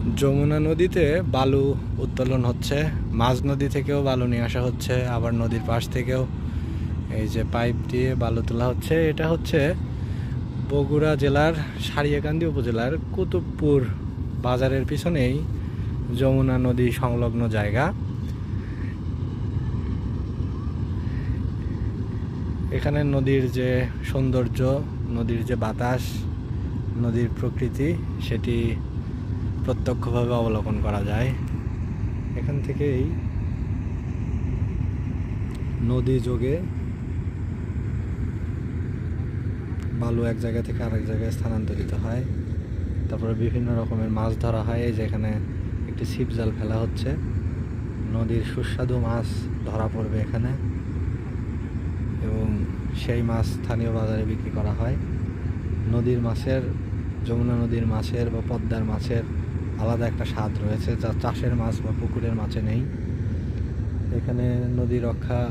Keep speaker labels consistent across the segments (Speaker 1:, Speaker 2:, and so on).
Speaker 1: যমুনা নদীতে বালু উত্তোলন হচ্ছে, মাঝ নদী থেকেও বালু নিয়ে আসা হচ্ছে, আবার নদীর পাশ থেকেও এই যে পাইপ দিয়ে বালু তোলা হচ্ছে। এটা হচ্ছে বগুড়া জেলার সারিয়াকান্দি উপজেলার কুতুবপুর বাজারের পিছনেই যমুনা নদী সংলগ্ন জায়গা। এখানে নদীর যে সৌন্দর্য, নদীর যে বাতাস, নদীর প্রকৃতি, সেটি প্রত্যক্ষভাবে অবলোকন করা যায়। এখান থেকেই নদী যোগে বালু এক জায়গা থেকে আরেক জায়গায় স্থানান্তরিত হয়। তারপরে বিভিন্ন রকমের মাছ ধরা হয়। এই যেখানে একটি ছিপ জাল ফেলা হচ্ছে। নদীর সুস্বাদু মাছ ধরা পড়বে এখানে। এবং সেই মাছ স্থানীয় বাজারে বিক্রি করা হয়। নদীর মাছের, যমুনা নদীর মাছের বা পদ্মার মাছের আলাদা একটা স্বাদ রয়েছে, যা চাষের মাছ বা পুকুরের মাছে নেই। এখানে নদী রক্ষা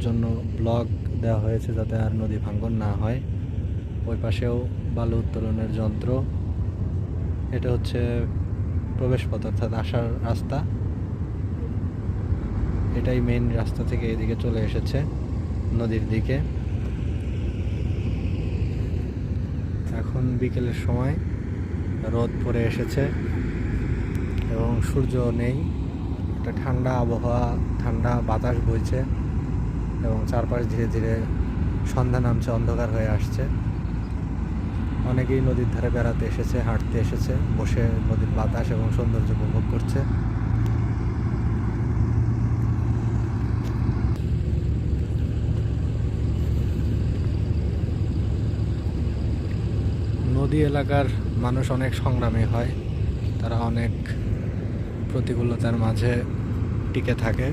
Speaker 1: জন্য ব্লক দেওয়া হয়েছে যাতে আর নদী ভাঙ্গন না হয়। ওই পাশেও বালু উত্তোলনের যন্ত্র। এটা হচ্ছে প্রবেশপথ অর্থাৎ আসার রাস্তা। এটাই মেন রাস্তা থেকে এদিকে চলে এসেছে নদীর দিকে। এখন বিকেলের সময়, রোদ পড়ে এসেছে। এবং সূর্য নেই। একটা ঠান্ডা আবহাওয়া, ঠান্ডা বাতাস বইছে এবং চারপাশ ধীরে ধীরে সন্ধ্যা নামছে, অন্ধকার হয়ে আসছে। অনেকেই নদীর ধারে বেড়াতে এসেছে, হাঁটতে এসেছে, বসে নদীর বাতাস এবং সৌন্দর্য উপভোগ করছে। নদী এলাকার মানুষ অনেক সংগ্রামী হয়, তারা অনেক প্রতিকূলতার মাঝে টিকে থাকে।